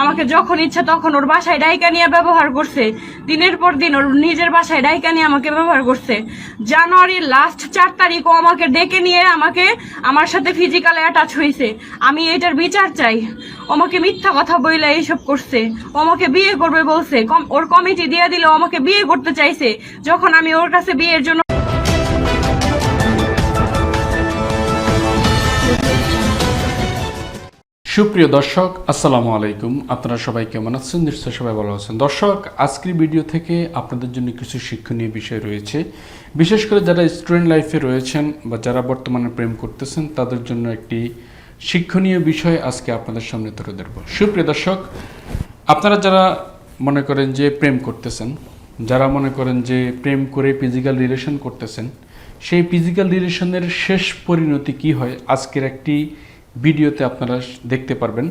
আমাকে যখন ইচ্ছা তখন ওর বাসায় ডাইকা নিয়ে ব্যবহার করছে। দিনের পর দিন ওর নিজের বাসায় ডাইকা নিয়ে আমাকে ব্যবহার করছে। জানুয়ারির লাস্ট চার তারিখ ও আমাকে ডেকে নিয়ে আমাকে আমার সাথে ফিজিক্যাল অ্যাটাচ হয়েছে। আমি এটার বিচার চাই। আমাকে মিথ্যা কথা বইলে এইসব করছে। ও আমাকে বিয়ে করবে বলছে। ওর কমিটি দিয়ে দিলে আমাকে বিয়ে করতে চাইছে। যখন আমি ওর কাছে বিয়ের জন্য সুপ্রিয় দর্শক, আসসালামু আলাইকুম। আপনারা সবাই কেমন আছেন? নিশ্চয় সবাই ভালো আছেন। দর্শক, আজকের ভিডিও থেকে আপনাদের জন্য কিছু শিক্ষণীয় বিষয় রয়েছে। বিশেষ করে যারা স্টুডেন্ট লাইফে রয়েছেন বা যারা বর্তমানে প্রেম করতেছেন, তাদের জন্য একটি শিক্ষণীয় বিষয় আজকে আপনাদের সামনে তুলে ধরব। সুপ্রিয় দর্শক, আপনারা যারা মনে করেন যে প্রেম করতেছেন, যারা মনে করেন যে প্রেম করে ফিজিক্যাল রিলেশন করতেছেন, সেই ফিজিক্যাল রিলেশনের শেষ পরিণতি কি হয়? আজকের একটি ভিডিওতে আপনারা দেখতে পারবেন।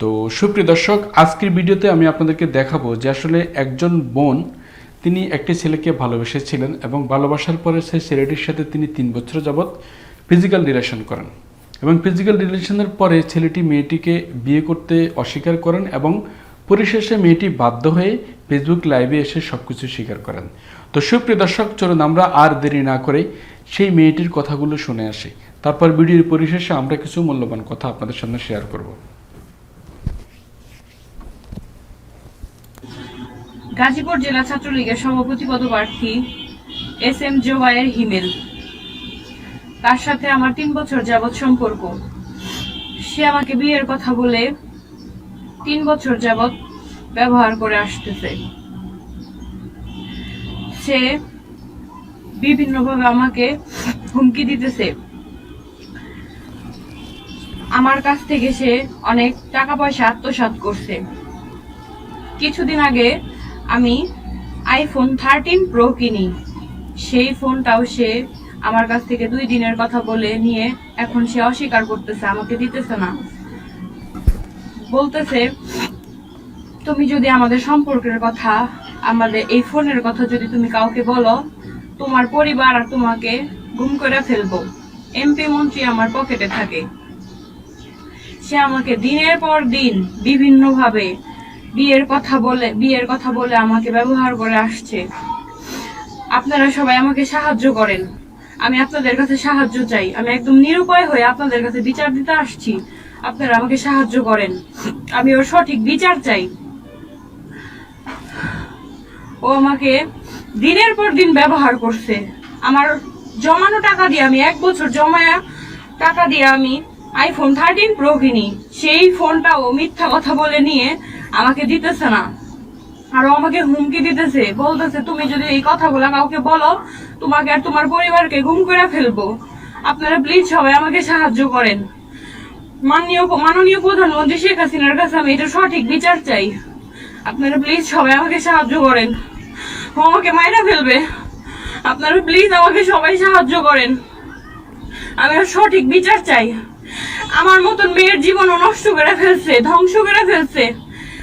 তো সুপ্রিয় দর্শক, আজকের ভিডিওতে আমি আপনাদেরকে দেখাবো যে আসলে একজন বোন, তিনি একটি ছেলেকে ভালোবেসেছিলেন এবং ভালোবাসার পরে সেই ছেলেটির সাথে তিনি তিন বছর যাবৎ ফিজিক্যাল রিলেশন করেন এবং ফিজিক্যাল রিলেশনের পরে ছেলেটি মেয়েটিকে বিয়ে করতে অস্বীকার করেন এবং পরিশেষে মেয়েটি বাধ্য হয়ে ফেসবুক লাইভে এসে সব কিছু স্বীকার করেন। তো সুপ্রিয় দর্শক, চলুন আমরা আর দেরি না করে সেই মেয়েটির কথাগুলো শুনে আসি। তারপর ভিডিওর পরিশেষে আমরা কিছু মূল্যবান কথা আপনাদের সামনে শেয়ার করব। গাজীপুর জেলা ছাত্রলীগের সভাপতি পদপ্রার্থী এস এম জোবায়ের হিমেল। তার সাথে আমার তিন বছর যাবৎ সম্পর্ক। সে আমাকে বিয়ের কথা বলে তিন বছর যাবৎ ব্যবহার করে আসতেছে। সে বিভিন্নভাবে আমাকে হুমকি দিতেছে। আমার কাছ থেকে সে অনেক টাকা পয়সা আত্মসাৎ করছে। কিছুদিন আগে আমি আইফোন থার্টিন প্রো কিনি। সেই ফোনটাও সে আমার কাছ থেকে দুই দিনের কথা বলে নিয়ে এখন সে অস্বীকার করতেছে, আমাকে দিতেছে না। বলতেছে, তুমি যদি আমাদের সম্পর্কের কথা, আমাদের এই ফোনের কথা যদি তুমি কাউকে বলো, তোমার পরিবার আর তোমাকে গুম করে ফেলব। এমপি মন্ত্রী আমার পকেটে থাকে। সে আমাকে দিনের পর দিন বিভিন্নভাবে বিয়ের কথা বলে, বিয়ের কথা বলে আমাকে ব্যবহার করে আসছে। আপনারা সবাই আমাকে সাহায্য করেন। আমি আপনাদের কাছে সাহায্য চাই। আমি একদম নিরুপায় হয়ে আপনাদের কাছে বিচার দিতে আসছি। আপনারা আমাকে সাহায্য করেন। আমি ওর সঠিক বিচার চাই। ও আমাকে দিনের পর দিন ব্যবহার করছে। আমার জমানো টাকা দিয়ে আমি এক বছর জমায়া টাকা দিয়ে আমি আইফোন থার্টিন প্রো কিনি। সেই ফোনটা ও মিথ্যা কথা বলে নিয়ে আমাকে দিতেছে না। আর আমাকে হুমকি দিতেছে, বলতেছে, তুমি যদি এই কথাগুলো কাউকে বলো, তোমাকে আর তোমার পরিবারকে গুম করে ফেলব। আপনারা প্লিজ সবাই আমাকে সাহায্য করেন। মাননীয় মাননীয় প্রধানমন্ত্রী শেখ হাসিনার কাছে আমি এটা সঠিক বিচার চাই। আপনারা প্লিজ সবাই আমাকে সাহায্য করেন। ও আমাকে মাইরা ফেলবে। আপনারা প্লিজ আমাকে সবাই সাহায্য করেন। আমি সঠিক বিচার চাই। আমার মতন মেয়ের জীবনও নষ্ট করে ফেলছে, ধ্বংস করে ফেলছে।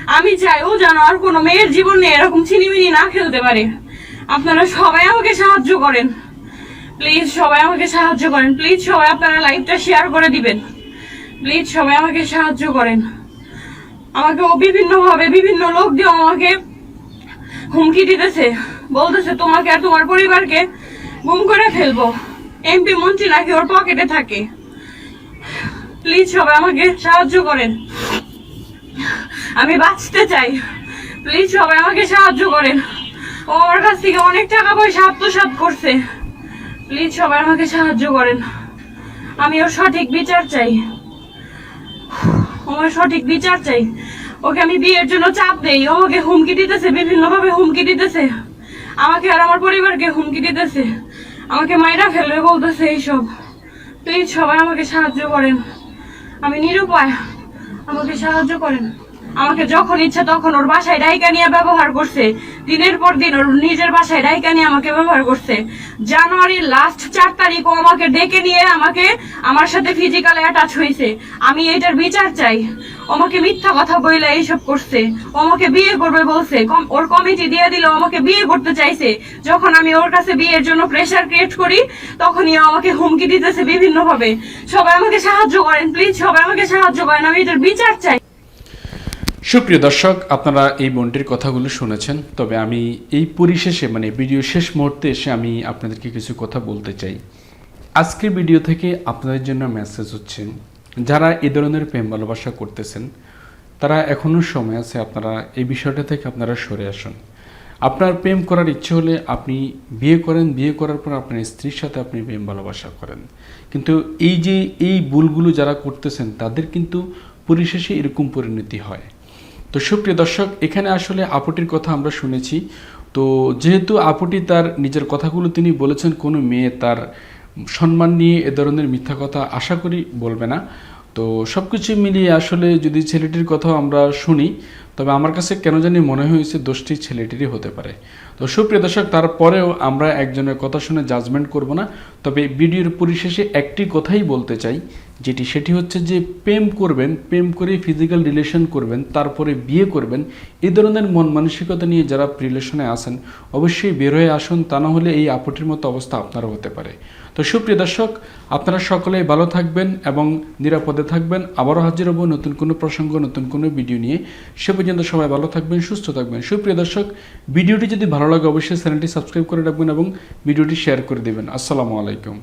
আমি চাই ও যেন আর কোনো মেয়ের জীবনে এরকম ছিনিমিনি না খেলতে পারে। আপনারা সবাই আমাকে সাহায্য করেন। প্লিজ সবাই আমাকে সাহায্য করেন। প্লিজ সবাই আপনারা লাইভটা শেয়ার করে দিবেন। প্লিজ সবাই আমাকে সাহায্য করেন। আমাকে ও বিভিন্নভাবে বিভিন্ন লোক দিয়ে আমাকে হুমকি দিতেছে। বলতেছে, তোমাকে আর তোমার পরিবারকে গুম করে ফেলব। এমপি মন্ত্রী নাকি ওর পকেটে থাকে? প্লিজ সবাই, আমাকে সাহায্য করেন। আমি বাঁচতে চাই। প্লিজ সবাই, আমাকে সাহায্য করেন। ও আমার কাছ থেকে অনেক টাকা পয়সা আত্মসাৎ করছে। প্লিজ সবাই, আমাকে সাহায্য করেন। আমি ওর সঠিক বিচার চাই। আমার সঠিক বিচার চাই। ওকে আমি বিয়ের জন্য চাপ দেই। ও আমাকে হুমকি দিতেছে, বিভিন্নভাবে হুমকি দিতেছে। আমাকে আর আমার পরিবারকে হুমকি দিতেছে। আমাকে মায়েরা ফেলবে বলতেছে এইসব। প্লিজ সবাই, আমাকে সাহায্য করেন। আমি নিরুপায় আমাকে সাহায্য করেন। আমাকে যখন ইচ্ছা তখন ওর বাসায় ডাইকা নিয়ে ব্যবহার করছে। দিনের পর দিন ওর নিজের বাসায় ডাইকা নিয়ে আমাকে ব্যবহার করছে। জানুয়ারির লাস্ট চার তারিখ ও আমাকে ডেকে নিয়ে আমাকে আমার সাথে ফিজিক্যাল অ্যাটাচ হয়েছে। আমি এটার বিচার চাই। আমাকে মিথ্যা কথা বইলে এইসব করছে। আমাকে বিয়ে করবে বলছে। ওর কমিটি দিয়ে দিল আমাকে বিয়ে করতে চাইছে। যখন আমি ওর কাছে বিয়ের জন্য প্রেশার ক্রিয়েট করি, তখনই আমাকে হুমকি দিতেছে বিভিন্নভাবে। সবাই আমাকে সাহায্য করেন প্লিজ সবাই আমাকে সাহায্য করেন, আমি এটার বিচার চাই। সুপ্রিয় দর্শক, আপনারা এই বোনটির কথাগুলো শুনেছেন, তবে আমি এই পরিশেষে মানে ভিডিও শেষ মুহূর্তে এসে আমি আপনাদেরকে কিছু কথা বলতে চাই। আজকের ভিডিও থেকে আপনাদের জন্য মেসেজ হচ্ছে, যারা এ ধরনের প্রেম ভালোবাসা করতেছেন, তারা এখনও সময় আছে আপনারা এই বিষয়টা থেকে আপনারা সরে আসুন। আপনার প্রেম করার ইচ্ছে হলে আপনি বিয়ে করেন, বিয়ে করার পর আপনার স্ত্রীর সাথে আপনি প্রেম ভালোবাসা করেন। কিন্তু এই যে এই ভুলগুলো যারা করতেছেন, তাদের কিন্তু পরিশেষে এরকম পরিণতি হয়। তো সুপ্রিয় দর্শক, এখানে আসলে আপুটির কথা আমরা শুনেছি। তো যেহেতু আপুটি তার নিজের কথাগুলো তিনি বলেছেন, কোনো মেয়ে তার সম্মান নিয়ে এ ধরনের মিথ্যা কথা আশা করি বলবে না। তো সব কিছু মিলিয়ে আসলে যদি ছেলেটির কথা আমরা শুনি তবে আমার কাছে কেন জানি মনে হয়েছে দোষটি ছেলেটিরই হতে পারে। তো সুপ্রিয় দর্শক, তারপরেও আমরা একজনের কথা শুনে জাজমেন্ট করব না, তবে ভিডিওর পরিশেষে একটি কথাই বলতে চাই, যেটি সেটি হচ্ছে যে প্রেম করবেন, প্রেম করে ফিজিক্যাল রিলেশন করবেন, তারপরে বিয়ে করবেন এই ধরনের মন মানসিকতা নিয়ে যারা রিলেশনে আসেন অবশ্যই বের হয়ে আসুন, তা না হলে এই আপত্তির মতো অবস্থা আপনারও হতে পারে। তো সুপ্রিয় দর্শক, আপনারা সকলেই ভালো থাকবেন এবং নিরাপদে থাকবেন। আবারও হাজির হব নতুন কোনো প্রসঙ্গ, নতুন কোনো ভিডিও নিয়ে। সে পর্যন্ত সবাই ভালো থাকবেন, সুস্থ থাকবেন। সুপ্রিয় দর্শক, ভিডিওটি যদি ভালো লাগে, অবশ্যই চ্যানেলটি সাবস্ক্রাইব করে রাখবেন এবং ভিডিওটি শেয়ার করে দেবেন। আসসালামু আলাইকুম।